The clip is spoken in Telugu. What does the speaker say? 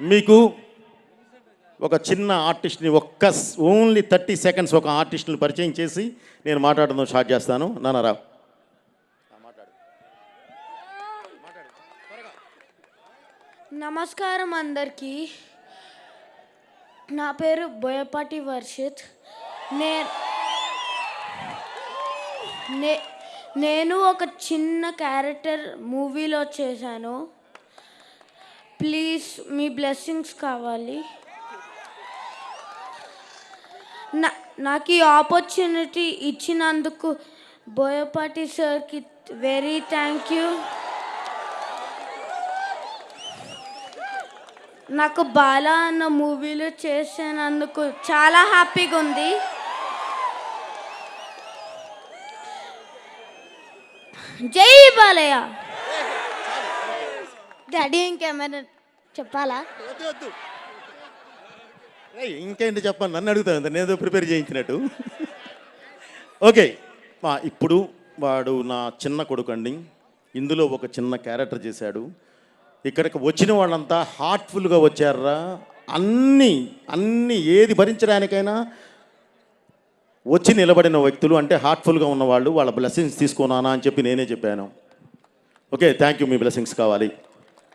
మీకు ఒక చిన్న ఆర్టిస్ట్ని ఒక్క ఓన్లీ థర్టీ సెకండ్స్ ఒక ఆర్టిస్ట్ని పరిచయం చేసి నేను మాట్లాడడం స్టార్ట్ చేస్తాను. నానారావు నమస్కారం అందరికీ. నా పేరు బోయపాటి వర్షిత్. నేను నే- నేను ఒక చిన్న క్యారెక్టర్ మూవీలో చేశాను. ప్లీజ్ మీ బ్లెస్సింగ్స్ కావాలి. నా నాకు ఈ ఆపర్చునిటీ ఇచ్చినందుకు బోయపాటి సార్కి వెరీ థ్యాంక్ యూ. నాకు బాలా అన్న మూవీలో చేసినందుకు చాలా హ్యాపీగా ఉంది. జై బాలయ్య. డాడీ ఇంకేమైనా చెప్పాలా? ఇంకేంటి చెప్పండి నన్ను అడుగుతాను నేను ప్రిపేర్ చేయించినట్టు. ఓకే. మా ఇప్పుడు వాడు నా చిన్న కొడుకు అండి. ఇందులో ఒక చిన్న క్యారెక్టర్ చేశాడు. ఇక్కడికి వచ్చిన వాళ్ళంతా హార్ట్ఫుల్గా వచ్చారా? అన్నీ అన్నీ ఏది భరించడానికైనా వచ్చి నిలబడిన వ్యక్తులు అంటే హార్ట్ఫుల్గా ఉన్నవాళ్ళు వాళ్ళ బ్లెస్సింగ్స్ తీసుకున్నానా అని చెప్పి నేనే చెప్పాను. ఓకే థ్యాంక్ యూ మీ బ్లెస్సింగ్స్ కావాలి.